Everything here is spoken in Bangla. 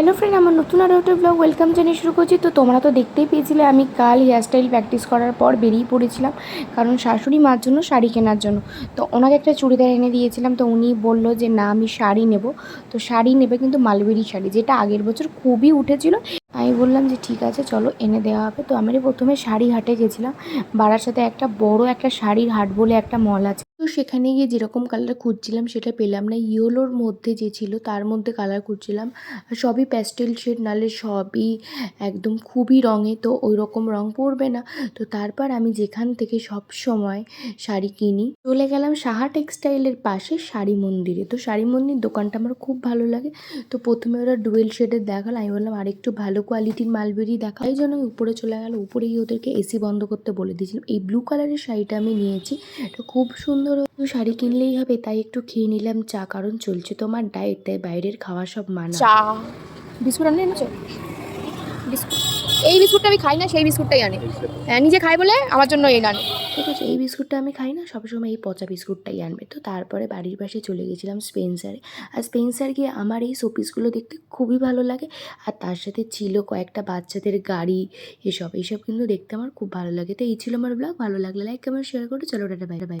হ্যালো ফ্রেন্ড, আমার নতুন আরও একটা ব্লগ ওয়েলকাম জানিয়ে শুরু করছি। তো তোমরা তো দেখতেই পেয়েছিলে, আমি কাল হেয়ারস্টাইল প্র্যাকটিস করার পর বেরিয়ে পড়েছিলাম, কারণ শাশুড়ি মার জন্য শাড়ি কেনার জন্য। তো ওনাকে একটা চুড়িদার এনে দিয়েছিলাম, তো উনি বলল যে, না, আমি শাড়ি নেব। তো শাড়ি নেবে কিন্তু মালবেরি শাড়ি, যেটা আগের বছর খুবই উঠেছিল। আমি বললাম যে ঠিক আছে, চলো এনে দেওয়া হবে। তো আমি প্রথমে শাড়ি হাটে গেছিলাম। বাড়ার সাথে একটা বড় একটা শাড়ির হাট বলে একটা মল আছে। তো সেখানে গিয়ে যেরকম কালার খুঁজছিলাম সেটা পেলাম না। ইয়েলোর মধ্যে যে ছিল তার মধ্যে কালার খুঁজছিলাম। সবই প্যাস্টেল শেড নাহলে সবই একদম খুবই রঙে, তো ওই রকম রং পড়বে না। তো তারপর আমি যেখান থেকে সব সময় শাড়ি কিনি, চলে গেলাম সাহা টেক্সটাইলের পাশে শাড়ি মন্দিরে। তো শাড়ি মন্দির দোকানটা আমার খুব ভালো লাগে। তো প্রথমে ওরা ডুয়েল শেডের দেখাল। আমি বললাম আরেকটু ভালো কোয়ালিটির মালবেরি দেখা এই জন্য আমি উপরে চলে গেল উপরে গিয়ে ওদেরকে এসি বন্ধ করতে বলে দিয়েছিলাম এই ব্লু কালারের শাড়িটা আমি নিয়েছি, এটা খুব সুন্দর শাড়ি কিনলেই হবে, তাই একটু খেয়ে নিলাম চা, কারণ চলছে তোমার ডায়েট তাই বাইরের খাওয়া সব মানা। চা। বিস্কুট আনলে এনেছো? বিস্কুট। এই বিস্কুটটা আমি খাই না সেই বিস্কুটটাই আনে। হ্যাঁ, নিজে খাই বলে আমার জন্য এই আনে। ঠিক আছে এই বিস্কুটটা আমি খাই না সবসময় এই পচা বিস্কুটটাই আনবে। তো তারপরে বাড়ির পাশে চলে গেছিলাম স্পেন্সারে আর স্পেন্সার গিয়ে আমার এই শোপিসগুলো দেখতে খুবই ভালো লাগে। আর তার সাথে ছিল কয়েকটা বাচ্চাদের গাড়ি এসব। এইসব কিন্তু দেখতে আমার খুব ভালো লাগে। তো এই ছিল আমার ব্লগ। ভালো লাগলে লাইক কমেন্ট শেয়ার করে। চলো টাটা বাইরে বাই